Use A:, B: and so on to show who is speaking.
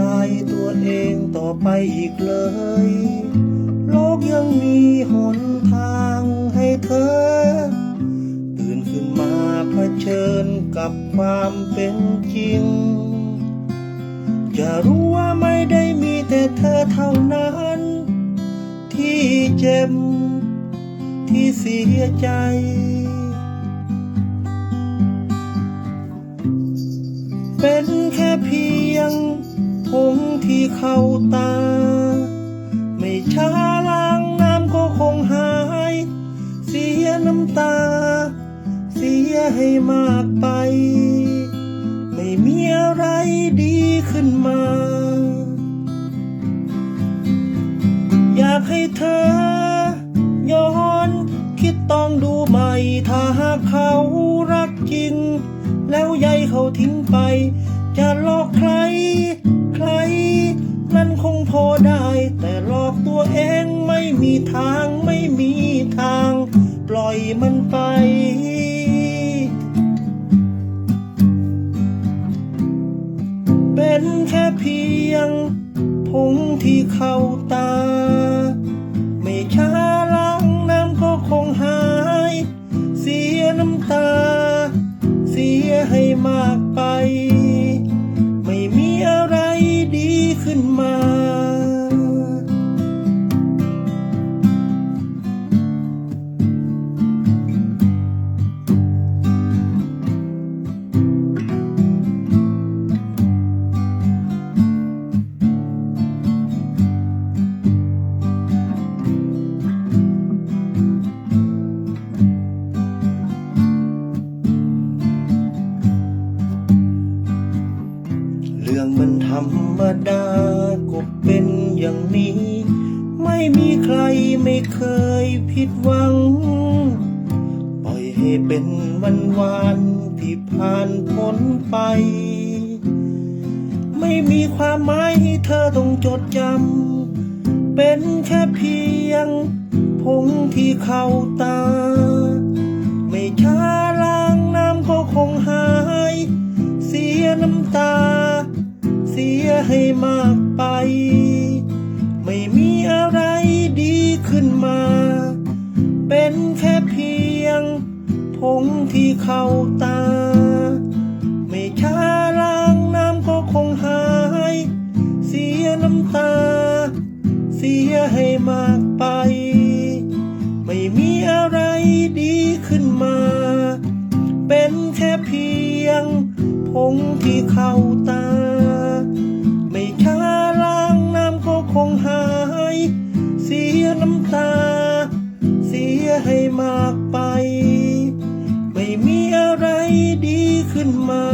A: ลายตัวเองต่อไปอีกเลย โลกยังมีหนทางให้เธอ ตื่นขึ้นมาเผชิญกับความเป็นจริง จะรู้ว่าไม่ได้มีแต่เธอเท่านั้น ที่เจ็บ ที่เสียใจเป็นแค่เพียง งที่เข้าตา ไม่ช้าล้างน้ำก็คงหาย เสียน้ำตา เสียให้มากไป ไม่มีอะไรดีขึ้นมา อยากให้เธอ ย้อนคิดต้องดูใหม่ ถ้าหากเขารักจริง แล้วยายเขาทิ้งไป จะหลอกใคร ใคร นั้นคงพอได้ แต่หลอกตัวเองไม่มีทางไม่มีทาง ปล่อยมันไปเป็นแค่เพียงผงที่เข้าตา ไม่ช้าล้างน้ำก็คงหาย เสียน้ำตา เสียให้มากไป รื่องมันธรรมดาก็เป็นอย่างนี้ ไม่มีใครไม่เคยผิดหวัง ปล่อยให้เป็นวันวานที่ผ่านพ้นไป ไม่มีความหมายให้เธอต้องจดจำ เป็นแค่เพียงผงที่เข้าตา มากไป ไม่มีอะไรดีขึ้นมา เป็นแค่เพียง ผงที่เข้าตา ไม่ช้าล้างน้ำก็คงหาย เสียน้ำตา เสียให้มากไป ไม่มีอะไรดีขึ้นมา เป็นแค่เพียง ผงที่เข้าตา น้ำตา เสียให้มากไป ไม่มีอะไรดีขึ้นมา